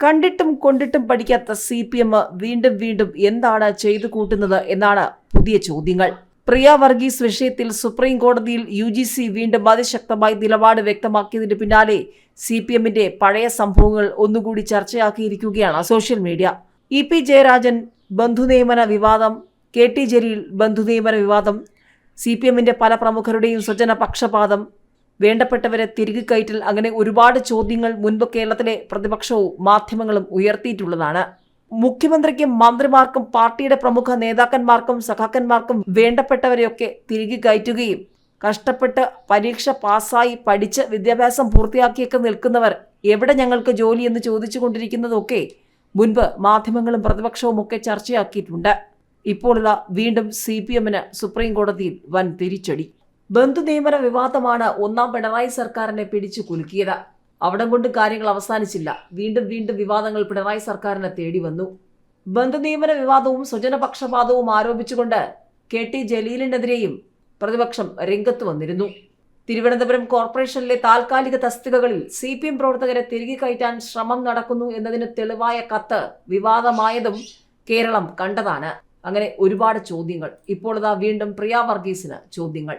കണ്ടിട്ടും കൊണ്ടിട്ടും പഠിക്കാത്ത C P M വീണ്ടും വീണ്ടും എന്താണ് ചെയ്തു കൂട്ടുന്നത് എന്നാണ് പുതിയ ചോദ്യങ്ങൾ. പ്രിയ വർഗീസ് വിഷയത്തിൽ സുപ്രീം കോടതിയിൽ യു ജി സി വീണ്ടും അതിശക്തമായി നിലപാട് വ്യക്തമാക്കിയതിന് പിന്നാലെ സി പി എമ്മിന്റെ പഴയ സംഭവങ്ങൾ ഒന്നുകൂടി ചർച്ചയാക്കിയിരിക്കുകയാണ് social media. E P Jayarajan ബന്ധുനിയമന വിവാദം കെ ടി ജലീൽ ബന്ധുനിയമന വിവാദം സി പി എമ്മിന്റെ പല പ്രമുഖരുടെയും സ്വജന പക്ഷപാതം വേണ്ടപ്പെട്ടവരെ തിരികെ കയറ്റൽ അങ്ങനെ ഒരുപാട് ചോദ്യങ്ങൾ മുൻപ് കേരളത്തിലെ പ്രതിപക്ഷവും മാധ്യമങ്ങളും ഉയർത്തിയിട്ടുള്ളതാണ്. മുഖ്യമന്ത്രിക്കും മന്ത്രിമാർക്കും പാർട്ടിയുടെ പ്രമുഖ നേതാക്കന്മാർക്കും സഖാക്കന്മാർക്കും വേണ്ടപ്പെട്ടവരെയൊക്കെ തിരികെ കയറ്റുകയും കഷ്ടപ്പെട്ട് പരീക്ഷ പാസ്സായി പഠിച്ച് വിദ്യാഭ്യാസം പൂർത്തിയാക്കിയൊക്കെ നിൽക്കുന്നവർ എവിടെ ഞങ്ങൾക്ക് ജോലി എന്ന് ചോദിച്ചു കൊണ്ടിരിക്കുന്നതൊക്കെ മുൻപ് മാധ്യമങ്ങളും പ്രതിപക്ഷവും ഒക്കെ ചർച്ചയാക്കിയിട്ടുണ്ട്. ഇപ്പോൾ ഇതാ വീണ്ടും സി പി എമ്മിന് സുപ്രീം കോടതിയിൽ വൻ തിരിച്ചടി. ബന്ധുനിയമന വിവാദമാണ് ഒന്നാം പിണറായി സർക്കാരിനെ പിടിച്ചു കുലുക്കിയത്. അവിടം കൊണ്ട് കാര്യങ്ങൾ അവസാനിച്ചില്ല. വീണ്ടും വീണ്ടും വിവാദങ്ങൾ പിണറായി സർക്കാരിനെ തേടി വന്നു. ബന്ധുനിയമന വിവാദവും സ്വജനപക്ഷപാതവും ആരോപിച്ചുകൊണ്ട് കെ ടി ജലീലിനെതിരെയും പ്രതിപക്ഷം രംഗത്ത് വന്നിരുന്നു. തിരുവനന്തപുരം കോർപ്പറേഷനിലെ താൽക്കാലിക തസ്തികകളിൽ സി പി എം പ്രവർത്തകരെ തിരികെ കയറ്റാൻ ശ്രമം നടക്കുന്നു എന്നതിന് തെളിവായ കത്ത് വിവാദമായതും കേരളം കണ്ടതാണ്. അങ്ങനെ ഒരുപാട് ചോദ്യങ്ങൾ. ഇപ്പോൾ ഇതാ വീണ്ടും പ്രിയ വർഗീസിന് ചോദ്യങ്ങൾ.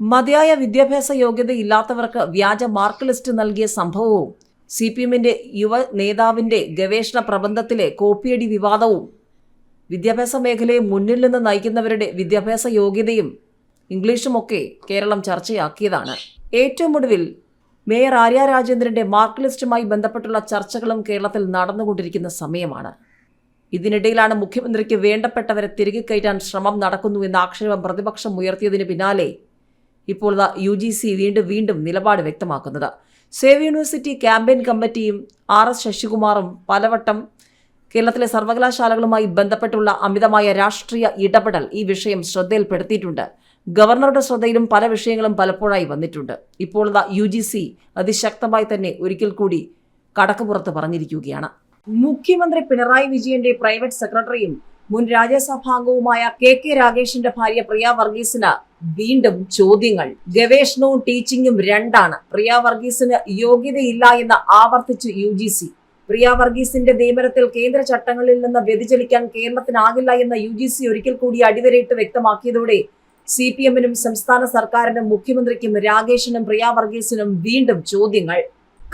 മതിയായ വിദ്യാഭ്യാസ യോഗ്യതയില്ലാത്തവർക്ക് വ്യാജ മാർക്ക് ലിസ്റ്റ് നൽകിയ സംഭവവും സി പി എമ്മിന്റെ യുവ നേതാവിന്റെ ഗവേഷണ പ്രബന്ധത്തിലെ കോപ്പിയടി വിവാദവും വിദ്യാഭ്യാസ മേഖലയെ മുന്നിൽ നിന്ന് നയിക്കുന്നവരുടെ വിദ്യാഭ്യാസ യോഗ്യതയും ഇംഗ്ലീഷുമൊക്കെ കേരളം ചർച്ചയാക്കിയതാണ്. ഏറ്റവും ഒടുവിൽ മേയർ ആര്യ രാജേന്ദ്രന്റെ മാർക്ക് ലിസ്റ്റുമായി ബന്ധപ്പെട്ടുള്ള ചർച്ചകളും കേരളത്തിൽ നടന്നുകൊണ്ടിരിക്കുന്ന സമയമാണ്. ഇതിനിടയിലാണ് മുഖ്യമന്ത്രിക്ക് വേണ്ടപ്പെട്ടവരെ തിരികെ കയറ്റാൻ ശ്രമം നടക്കുന്നു എന്ന ആക്ഷേപം പ്രതിപക്ഷം ഉയർത്തിയതിന് പിന്നാലെ ഇപ്പോൾ യു ജി സി വീണ്ടും വീണ്ടും നിലപാട് വ്യക്തമാക്കുന്നത്. സേവ് യൂണിവേഴ്സിറ്റി ക്യാമ്പയിൻ കമ്മിറ്റിയും ആർ എസ് ശശികുമാറും പലവട്ടം കേരളത്തിലെ സർവകലാശാലകളുമായി ബന്ധപ്പെട്ടുള്ള അമിതമായ രാഷ്ട്രീയ ഇടപെടൽ ഈ വിഷയം ശ്രദ്ധയിൽപ്പെടുത്തിയിട്ടുണ്ട്. ഗവർണറുടെ ശ്രദ്ധയിലും പല വിഷയങ്ങളും പലപ്പോഴായി വന്നിട്ടുണ്ട്. ഇപ്പോൾ യു ജി സി അതിശക്തമായി തന്നെ ഒരിക്കൽ കൂടി കടക്കുപുറത്ത് പറഞ്ഞിരിക്കുകയാണ്. മുഖ്യമന്ത്രി പിണറായി വിജയന്റെ പ്രൈവറ്റ് സെക്രട്ടറിയും മുൻ രാജ്യസഭാംഗവുമായ കെ കെ രാഗേഷിന്റെ ഭാര്യ പ്രിയ വർഗീസിന് വീണ്ടും ചോദ്യങ്ങൾ. ഗവേഷണവും ടീച്ചിങ്ങും രണ്ടാണ്. പ്രിയ വർഗീസിന് യോഗ്യതയില്ല എന്ന് ആവർത്തിച്ചു യു ജി സി. പ്രിയ വർഗീസിന്റെ നിയമനത്തിൽ കേന്ദ്ര ചട്ടങ്ങളിൽ നിന്ന് വ്യതിചലിക്കാൻ കേരളത്തിനാകില്ല എന്ന യു ജി സി ഒരിക്കൽ കൂടി അടിവരയിട്ട് വ്യക്തമാക്കിയതോടെ സി പി എമ്മിനും സംസ്ഥാന സർക്കാരിനും മുഖ്യമന്ത്രിക്കും രാഗേഷിനും പ്രിയ വർഗീസിനും വീണ്ടും ചോദ്യങ്ങൾ.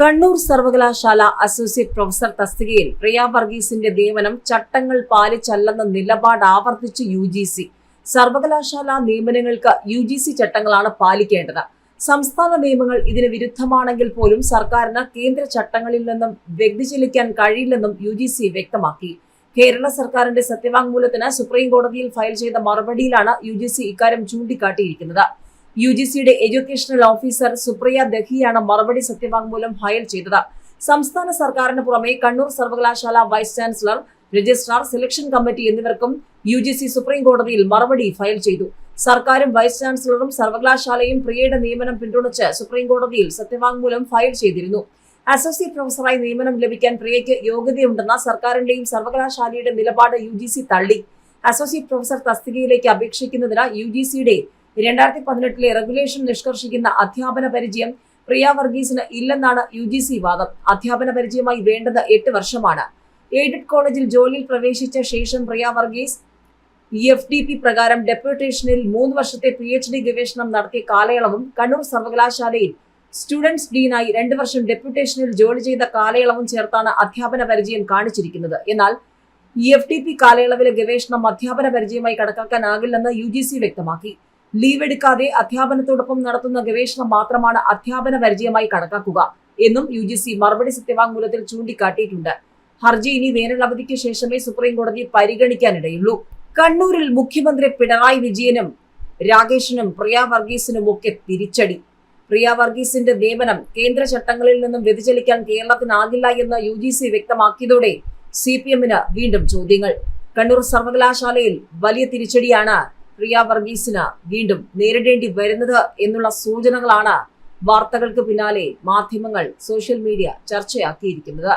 കണ്ണൂർ സർവകലാശാല അസോസിയേറ്റ് പ്രൊഫസർ തസ്തികയിൽ പ്രിയ വർഗീസിന്റെ നിയമനം ചട്ടങ്ങൾ പാലിച്ചല്ലെന്ന നിലപാട് ആവർത്തിച്ച് യു ജി സി സർവകലാശാല നിയമനങ്ങൾക്ക് യു ജി സി ചട്ടങ്ങളാണ് പാലിക്കേണ്ടത്. സംസ്ഥാന നിയമങ്ങൾ ഇതിന് വിരുദ്ധമാണെങ്കിൽ പോലും സർക്കാരിന് കേന്ദ്ര ചട്ടങ്ങളിൽ നിന്നും വ്യതിചലിക്കാൻ കഴിയില്ലെന്നും യു ജി സി വ്യക്തമാക്കി. കേരള സർക്കാരിന്റെ സത്യവാങ്മൂലത്തിന് സുപ്രീം കോടതിയിൽ ഫയൽ ചെയ്ത മറുപടിയിലാണ് യു ജി സി ഇക്കാര്യം ചൂണ്ടിക്കാട്ടിയിരിക്കുന്നത്. യു ജി സിയുടെ എഡ്യൂക്കേഷണൽ ഓഫീസർ സുപ്രിയ ദഹിയാണ് മറുപടി സത്യവാങ്മൂലം ഫയൽ ചെയ്തത്. സംസ്ഥാന സർക്കാരിന് പുറമെ കണ്ണൂർ സർവകലാശാല vice chancellor registrar selection committee എന്നിവർക്കും യു ജി സി സുപ്രീം കോടതിയിൽ മറുപടി ഫയൽ ചെയ്തു. സർക്കാരും വൈസ് ചാൻസലറും സർവകലാശാലയും പ്രിയയുടെ നിയമനം പിന്തുണച്ച് സുപ്രീം കോടതിയിൽ സത്യവാങ്മൂലം ഫയൽ ചെയ്തിരുന്നു. അസോസിയേറ്റ് പ്രൊഫസറായി നിയമനം ലഭിക്കാൻ പ്രിയയ്ക്ക് യോഗ്യതയുണ്ടെന്ന സർക്കാരിന്റെയും സർവകലാശാലയുടെ നിലപാട് യു തള്ളി. അസോസിയേറ്റ് പ്രൊഫസർ തസ്തികയിലേക്ക് അപേക്ഷിക്കുന്നതിന് യു ജി സിയുടെ രണ്ടായിരത്തി പതിനെട്ടിലെ റെഗുലേഷൻ നിഷ്കർഷിക്കുന്ന അധ്യാപന പരിചയം പ്രിയ വർഗീസിന് ഇല്ലെന്നാണ് യു ജി സി വാദം. അധ്യാപന പരിചയമായി വേണ്ടത് എട്ട് വർഷമാണ്. എയ്ഡഡ് കോളേജിൽ ജോലിയിൽ പ്രവേശിച്ച ശേഷം Priya Varghese F D P പ്രകാരം ഡെപ്യൂട്ടേഷനിൽ മൂന്ന് വർഷത്തെ പി എച്ച് ഡി ഗവേഷണം നടത്തിയ കാലയളവും കണ്ണൂർ സർവകലാശാലയിൽ സ്റ്റുഡൻസ് ഡീനായി രണ്ടു വർഷം ഡെപ്യൂട്ടേഷനിൽ ജോലി ചെയ്ത കാലയളവും ചേർത്താണ് അധ്യാപന പരിചയം കാണിച്ചിരിക്കുന്നത്. എന്നാൽ എഫ് ഡി പി കാലയളവിലെ ഗവേഷണം അധ്യാപന പരിചയമായി കണക്കാക്കാനാകില്ലെന്ന് യു ജി സി വ്യക്തമാക്കി. ലീവ് എടുക്കാതെ അധ്യാപനത്തോടൊപ്പം നടത്തുന്ന ഗവേഷണം മാത്രമാണ് അധ്യാപന പരിചയമായി കണക്കാക്കുക എന്നും യു ജി സി മറുപടി സത്യവാങ്മൂലത്തിൽ ചൂണ്ടിക്കാട്ടിയിട്ടുണ്ട്. ഹർജി ഇനി വേനലവധിക്ക് ശേഷമേ സുപ്രീം കോടതി പരിഗണിക്കാനിടയുള്ളൂ. കണ്ണൂരിൽ മുഖ്യമന്ത്രി പിണറായി വിജയനും രാകേഷിനും പ്രിയ വർഗീസിനും ഒക്കെ തിരിച്ചടി. പ്രിയ വർഗീസിന്റെ നിയമനം കേന്ദ്ര ചട്ടങ്ങളിൽ നിന്നും വ്യതിചലിക്കാൻ കേരളത്തിനാകില്ല എന്ന് യു ജി സി വ്യക്തമാക്കിയതോടെ സി പി എമ്മിന് വീണ്ടും ചോദ്യങ്ങൾ. കണ്ണൂർ സർവകലാശാലയിൽ വലിയ തിരിച്ചടിയാണ് പ്രിയ വർഗീസിന് വീണ്ടും നേരിടേണ്ടി വരുന്നത് എന്നുള്ള സൂചനകളാണ് വാർത്തകൾക്ക് പിന്നാലെ മാധ്യമങ്ങൾ സോഷ്യൽ മീഡിയ ചർച്ചയാക്കിയിരിക്കുന്നത്.